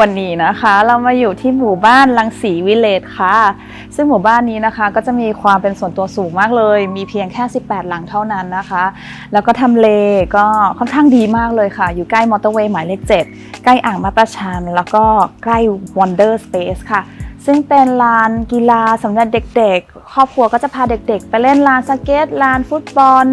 วันนี้นะคะเรามาอยู่ที่หมู่บ้านลังสีวิเลจค่ะ ซึ่งหมู่บ้านนี้นะคะก็จะมีความเป็นส่วนตัวสูงมากเลย มีเพียงแค่ 18 หลังเท่านั้นนะคะ แล้วก็ทำเลก็ค่อนข้างดีมากเลยค่ะ อยู่ใกล้มอเตอร์เวย์หมายเลข 7 ใกล้อ่างมาประชัน แล้วก็ใกล้ Wonder Space ค่ะ ซึ่งเป็นลานกีฬาสำหรับเด็กๆ ครอบครัวก็จะพาเด็กๆ ไปเล่นลานสเก็ตลานฟุตบอล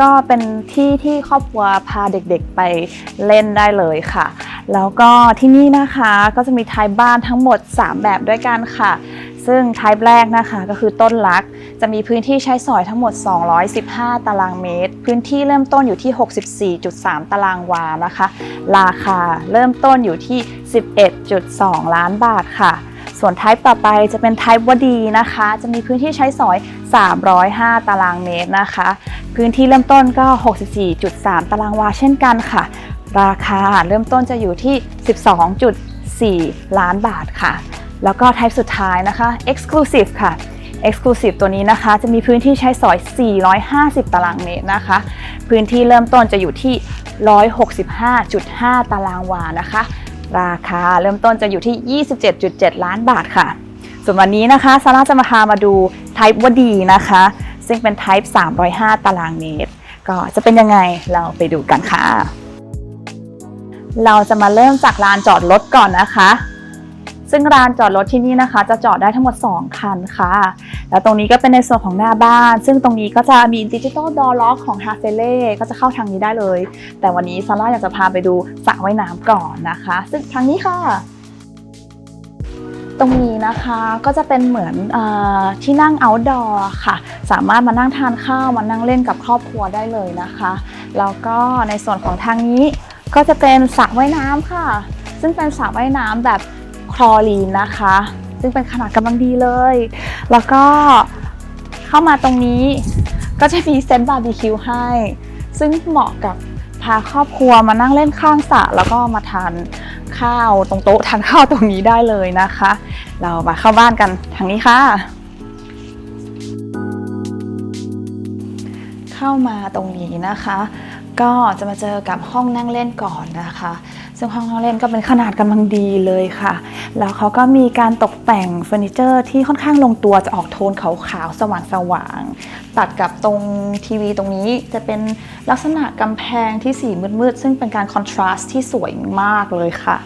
ก็เป็นที่ที่ครอบครัวพาเด็กๆ ไปเล่นได้เลยค่ะ แล้วก็ที่นี่นะคะก็จะมีไทยบ้านทั้งหมด 3 แบบด้วยกันค่ะ ซึ่งไทป์แรกนะคะก็คือต้นลัก จะมีพื้นที่ใช้สอยทั้งหมด 215 ตารางเมตร พื้นที่เริ่มต้นอยู่ที่ 64.3 ตารางวานะคะ ราคาเริ่มต้นอยู่ที่ 11.2 ล้านบาทค่ะส่วนไทป์ต่อไปจะเป็นไทป์วดีนะคะ จะมีพื้นที่ใช้สอย 305 ตารางเมตรนะคะ พื้นที่เริ่มต้นก็ 64.3 ตารางวาเช่นกันค่ะ ราคาเริ่มต้นจะอยู่ที่ 12.4 ล้านบาทค่ะ แล้วก็ไทป์สุดท้ายนะคะ Exclusive ค่ะ Exclusive ตัวนี้นะคะจะมีพื้นที่ใช้สอย 450 ตารางเมตรนะคะ พื้นที่เริ่มต้นจะอยู่ที่ 165.5 ตารางวานะคะ ราคาเริ่มต้นจะอยู่ที่ 27.7 ล้านบาทค่ะ ส่วนวันนี้นะคะซาร่าจะมาพามาดู Type วดีนะคะ ซึ่งเป็น Type 305 ตารางเมตร ก็จะเป็นยังไงเราไปดูกันค่ะ เราจะมาเริ่มจากลานจอดรถก่อนนะคะ ซึ่งลานจอดรถที่นี่นะคะ จะจอดได้ทั้งหมด 2 คันค่ะ แล้วตรงนี้ก็เป็นในส่วนของหน้าบ้าน ซึ่งตรงนี้ก็จะมีดิจิตอลดอล็อกของ h a เ e เล่ก็จะเข้าทางนี้ได้เลย แต่วันนี้ซาร่าอยากจะพาไปดูสระว่ายน้ำก่อนนะคะ ซึ่งทางนี้ค่ะตรงนี้นะคะก็จะเป็นเหมือนอที่นั่ง outdoor ค่ะ สามารถมานั่งทานข้าวมานั่งเล่นกับครอบครัวได้เลยนะคะแล้วก็ในส่วนของทางนี้ก็จะเป็นสระว่ายน้ำค่ะ ซึ่งเป็นสระว่ายน้ำแบบ คลอรีนนะคะ ซึ่งเป็นขนาดกำลังดีเลย แล้วก็เข้ามาตรงนี้ก็จะมีเซนต์บาร์บีคิวให้ ซึ่งเหมาะกับพาครอบครัวมานั่งเล่นข้างสระแล้วก็มาทานข้าวตรงโต๊ะทานข้าวตรงนี้ได้เลยนะคะ เรามาเข้าบ้านกันทางนี้ค่ะ เข้ามาตรงนี้นะคะ ก็จะมาเจอกับห้องนั่งเล่นก่อนนะคะ ซึ่งห้องนั่งเล่นก็เป็นขนาดกำลังดีเลยค่ะ แล้วเขาก็มีการตกแต่งเฟอร์นิเจอร์ที่ค่อนข้างลงตัวจะออกโทนขาวๆ สว่างๆ ตัดกับตรงทีวีตรงนี้จะเป็นลักษณะกำแพงที่สีมืดๆ ซึ่งเป็นการคอนทราสต์ที่สวยมากเลยค่ะ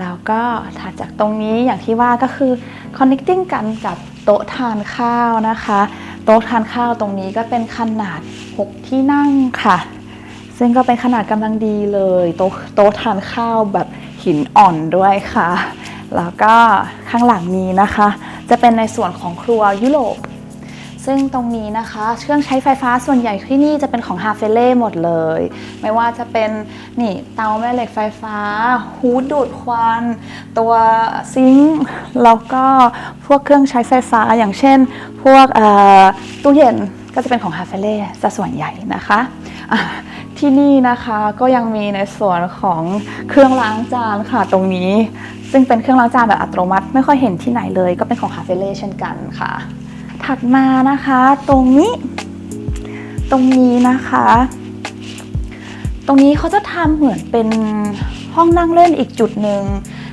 แล้วก็ถัดจากตรงนี้อย่างที่ว่าก็คือ connecting กันกับโต๊ะทานข้าวนะคะ โต๊ะทานข้าวตรงนี้ก็เป็นขนาด 6 ที่นั่งค่ะ ซึ่งก็เป็นขนาดกำลังดีเลยโต๊ะโต๊ะทานข้าวแบบหินอ่อนด้วยค่ะ แล้วก็ข้างหลังนี้นะคะ จะเป็นในส่วนของครัวยุโรปซึ่งตรงนี้นะคะ เครื่องใช้ไฟฟ้าส่วนใหญ่ที่นี่จะเป็นของฮาเฟเล่หมดเลย ไม่ว่าจะเป็นนี่เตาแม่เหล็กไฟฟ้า ฮูดดูดควัน ตัวซิงค์แล้วก็พวกเครื่องใช้ไฟฟ้าอย่างเช่น พวกตู้เย็นก็จะเป็นของฮาเฟเล่ซะส่วนใหญ่นะคะ ที่นี่นะคะก็ยังมีในส่วนของเครื่องล้างจานค่ะตรงนี้ ซึ่งเป็นเครื่องล้างจานแบบอัตโนมัติ ไม่ค่อยเห็นที่ไหนเลย ก็เป็นของฮาเฟเล่เช่นกันค่ะ ถัดมานะคะ ตรงนี้ ตรงนี้นะคะ ตรงนี้เขาจะทำเหมือนเป็นห้องนั่งเล่นอีกจุดหนึ่ง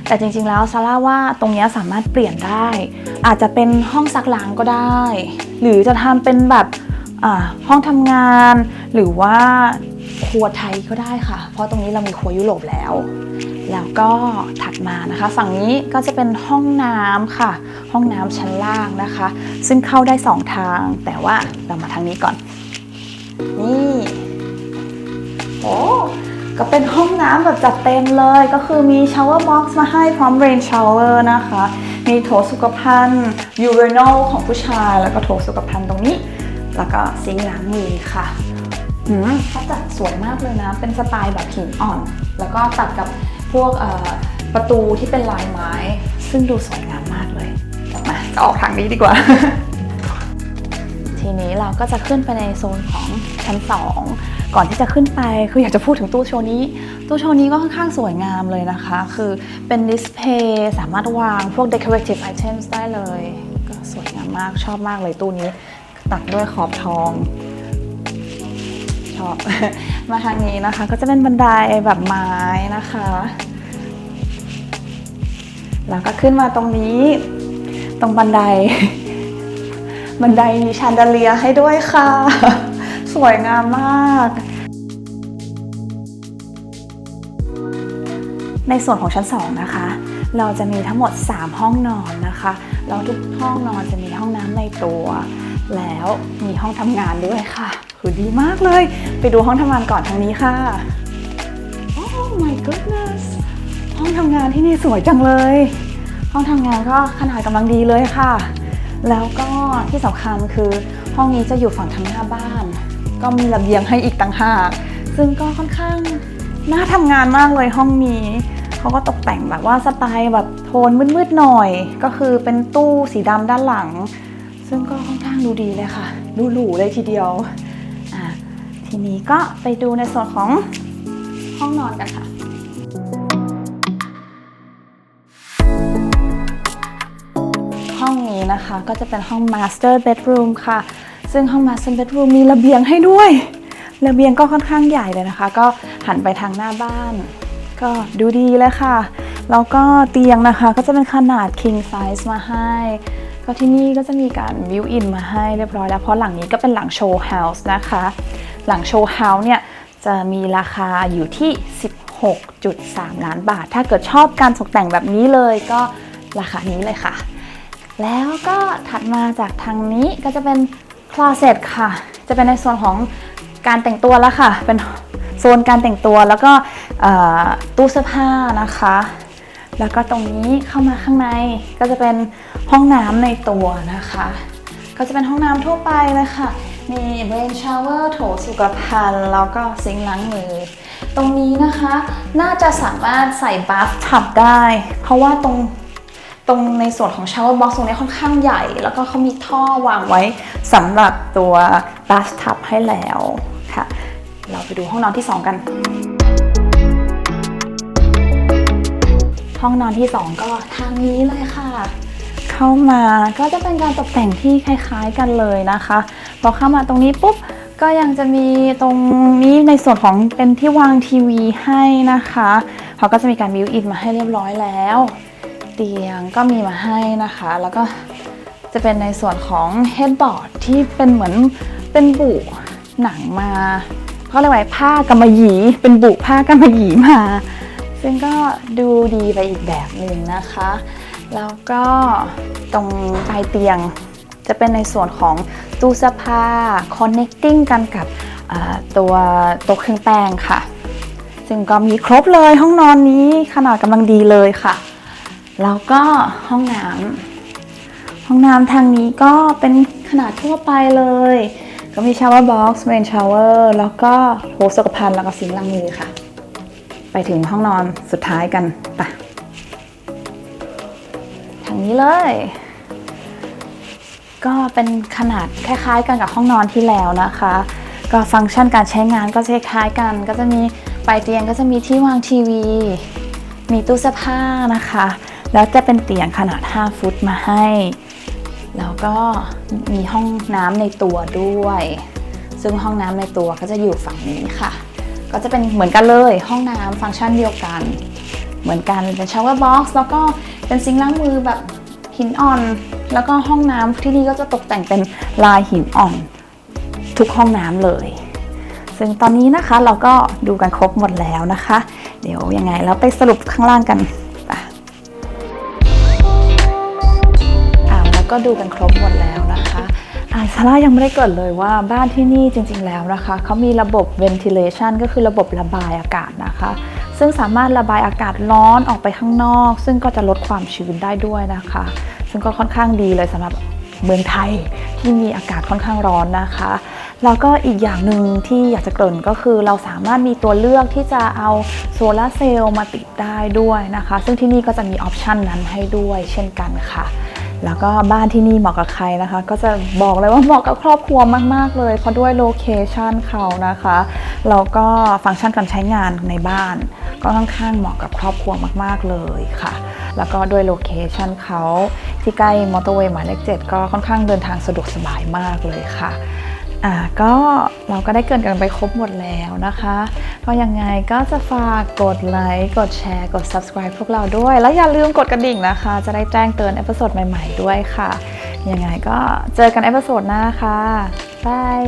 แต่จริงๆแล้วซาร่าว่าตรงนี้สามารถเปลี่ยนได้ อาจจะเป็นห้องซักล้างก็ได้ หรือจะทำเป็นแบบ ห้องทำงานหรือว่าครัวไทยก็ได้ค่ะ เพราะตรงนี้เรามีครัวยุโรปแล้ว แล้วก็ถัดมานะคะ ฝั่งนี้ก็จะเป็นห้องน้ำค่ะ ห้องน้ำชั้นล่างนะคะ ซึ่งเข้าได้สองทาง แต่ว่าเรามาทางนี้ก่อน นี่โอ้ก็เป็นห้องน้ำแบบจัดเต็มเลย ก็คือมีชาวเวอร์บ็อกซ์มาให้พร้อมเรนชาวเวอร์นะคะ มีโถสุขภัณฑ์ยูเรนอลของผู้ชาย แล้วก็โถสุขภัณฑ์ตรงนี้ แล้วก็ซิงค์ล้างมือค่ะอืมเขาจัดสวยมากเลยนะ เป็นสไตล์แบบหินอ่อน แล้วก็ตัดกับพวกประตูที่เป็นลายไม้ ซึ่งดูสวยงามมากเลยมาจะออกทางนี้ดีกว่า ทีนี้เราก็จะขึ้นไปในโซนของชั้น 2 ก่อนที่จะขึ้นไปคืออยากจะพูดถึงตู้โชว์นี้ ตู้โชว์นี้ก็ค่อนข้างสวยงามเลยนะคะ คือเป็นดิสเพย์สามารถวางพวก decorative items ได้เลย ก็สวยงามมากชอบมากเลยตู้นี้ ตัดด้วยขอบทองชอบ มาทางนี้นะคะ ก็จะเป็นบันไดแบบไม้นะคะ แล้วก็ขึ้นมาตรงนี้ ตรงบันได บันไดมีแชนเดอเลียให้ด้วยค่ะ สวยงามมากในส่วนของชั้น 2 นะคะ เราจะมีทั้งหมด 3 ห้องนอนนะคะ แล้วทุกห้องนอนจะมีห้องน้ำในตัว แล้วมีห้องทำงานด้วยค่ะคือดีมากเลย ไปดูห้องทำงานก่อนทางนี้ค่ะ Oh my goodness ห้องทำงานที่นี่สวยจังเลย ห้องทำงานก็ขนาดกำลังดีเลยค่ะ แล้วก็ที่สำคัญคือห้องนี้จะอยู่ฝั่งทางหน้าบ้าน ก็มีระเบียงให้อีกต่างหาก ซึ่งก็ค่อนข้างน่าทำงานมากเลยห้องนี้เขาก็ตกแต่งแบบว่าสไตล์แบบโทนมืดๆหน่อย ก็คือเป็นตู้สีดำด้านหลัง ซึ่งก็ค่อน ดูดีเลยค่ะดูหรูเลยทีเดียวทีนี้ก็ไปดูในส่วนของห้องนอนกันค่ะห้องนี้นะคะก็จะเป็นห้อง Master Bedroom ค่ะ ซึ่งห้อง Master Bedroom มีระเบียงให้ด้วย ระเบียงก็ค่อนข้างใหญ่เลยนะคะ ก็หันไปทางหน้าบ้าน ก็ดูดีเลยค่ะ แล้วก็เตียงนะคะก็จะเป็นขนาด king size มาให้ ก็ที่นี่ก็จะมีการ view in มาให้เรียบร้อยแล้ว เพราะหลังนี้ก็เป็นหลังโชว์ house นะคะ หลังโชว์ house เนี่ยจะมีราคาอยู่ที่ 16.3 ล้านบาท ถ้าเกิดชอบการตกแต่งแบบนี้เลยก็ราคานี้เลยค่ะ แล้วก็ถัดมาจากทางนี้ก็จะเป็น closet ค่ะ จะเป็นในส่วนของการแต่งตัวแล้วค่ะ เป็นโซนการแต่งตัวแล้วก็ตู้เสื้อผ้านะคะ แล้วก็ตรงนี้เข้ามาข้างในก็จะเป็น ห้องน้ำในตัวนะคะ ก็จะเป็นห้องน้ำทั่วไปเลยค่ะ มี rain shower โถสุขภัณฑ์ แล้วก็ซิงค์ล้างมือ ตรงนี้นะคะน่าจะสามารถใส่ bath tub ได้ เพราะว่าตรงตรงในส่วนของ shower box ตรงนี้ค่อนข้างใหญ่ แล้วก็เขามีท่อวางไว้สำหรับตัว bathtub ให้แล้วค่ะ เราไปดูห้องนอนที่ 2 กันห้องนอนที่ 2 ก็ทางนี้เลยค่ะ เข้ามา ก็จะเป็นการตกแต่งที่คล้าย ๆกันเลยนะคะพอเข้ามาตรงนี้ปุ๊บก็ยังจะมีตรงนี้ในส่วนของเป็นที่วางทีวีให้นะคะเขาก็จะมีการบิวอินมาให้เรียบร้อยแล้ว เตียงก็มีมาให้นะคะ แล้วก็จะเป็นในส่วนของเฮดบอร์ดที่เป็นเหมือนเป็นบุหนังมาเขาเรียกว่าผ้ากำมะหยี่ เป็นบุผ้ากำมะหยี่มา ซึ่งก็ดูดีไปอีกแบบหนึ่งนะคะ แล้วก็ตรงปลายเตียงจะเป็นในส่วนของตู้เสื้อผ้า connecting กันกับตัวโต๊ะเครื่องแป้งค่ะ ซึ่งก็มีครบเลยห้องนอนนี้ขนาดกำลังดีเลยค่ะ แล้วก็ห้องน้ำห้องน้ำทางนี้ก็เป็นขนาดทั่วไปเลย ก็มีชาวเวอร์บ็อกซ์เมนชาวเวอร์แล้วก็โถสุขภัณฑ์แล้วก็ซิงล้างมือค่ะ ไปถึงห้องนอนสุดท้ายกันไปะางนี้เลย ก็เป็นขนาดคล้ายๆกันกับห้องนอนที่แล้วนะคะ ก็ฟังก์ชันการใช้งานก็จะคล้ายกัน ก็จะมีปลายเตียงก็จะมีที่วางทีวี มีตู้เสื้อผ้านะคะ แล้วจะเป็นเตียงขนาด 5 ฟุตมาให้ แล้วก็มีห้องน้ำในตัวด้วย ซึ่งห้องน้ำในตัวก็จะอยู่ฝั่งนี้ค่ะ ก็จะเป็นเหมือนกันเลยห้องน้ำฟังก์ชันเดียวกัน เหมือนกันเป็นชาวเวอร์บ็อกซ์แล้วก็ เป็นซิงค์ล้างมือแบบหินอ่อน แล้วก็ห้องน้ำที่นี่ก็จะตกแต่งเป็นลายหินอ่อน ทุกห้องน้ำเลย ซึ่งตอนนี้นะคะเราก็ดูกันครบหมดแล้วนะคะ เดี๋ยวยังไงเราไปสรุปข้างล่างกันไปอ่าแล้วก็ดูกันครบหมดแล้วนะคะอ่าซาร่ายังไม่ได้เกิดเลยว่าบ้านที่นี่จริงๆแล้วนะคะ เขามีระบบ ventilation ก็คือระบบระบายอากาศนะคะ ซึ่งสามารถระบายอากาศร้อนออกไปข้างนอก ซึ่งก็จะลดความชื้นได้ด้วยนะคะ ซึ่งก็ค่อนข้างดีเลยสำหรับเมืองไทยที่มีอากาศค่อนข้างร้อนนะคะ แล้วก็อีกอย่างหนึ่งที่อยากจะเกริ่นก็คือเราสามารถมีตัวเลือกที่จะเอาโซลาร์เซลล์มาติดได้ด้วยนะคะ ซึ่งที่นี่ก็จะมีออปชันนั้นให้ด้วยเช่นกันค่ะ แล้วก็บ้านที่นี่เหมาะกับใครนะคะ ก็จะบอกเลยว่าเหมาะกับครอบครัวมาก ๆ เลย เพราะด้วยโลเคชันเขานะคะแล้วก็ฟังก์ชันการใช้งานในบ้าน ก็ค่อนข้างเหมาะกับครอบครัวมาก ๆ เลยค่ะ แล้วก็ด้วยโลเคชันเขาที่ใกล้มอเตอร์เวย์หมายเลข7ก็ค่อนข้างเดินทางสะดวกสบายมากเลยค่ะ อ่าก็เราก็ได้เกินกันไปครบหมดแล้วนะคะก็ก็ยังไงก็จะฝากกดไลค์กดแชร์กด subscribe พวกเราด้วย แล้วอย่าลืมกดกระดิ่งนะคะ จะได้แจ้งเตือนเอพิโซดใหม่ ๆ ด้วยค่ะ ยังไงก็เจอกันเอพิโซดหน้าค่ะบาย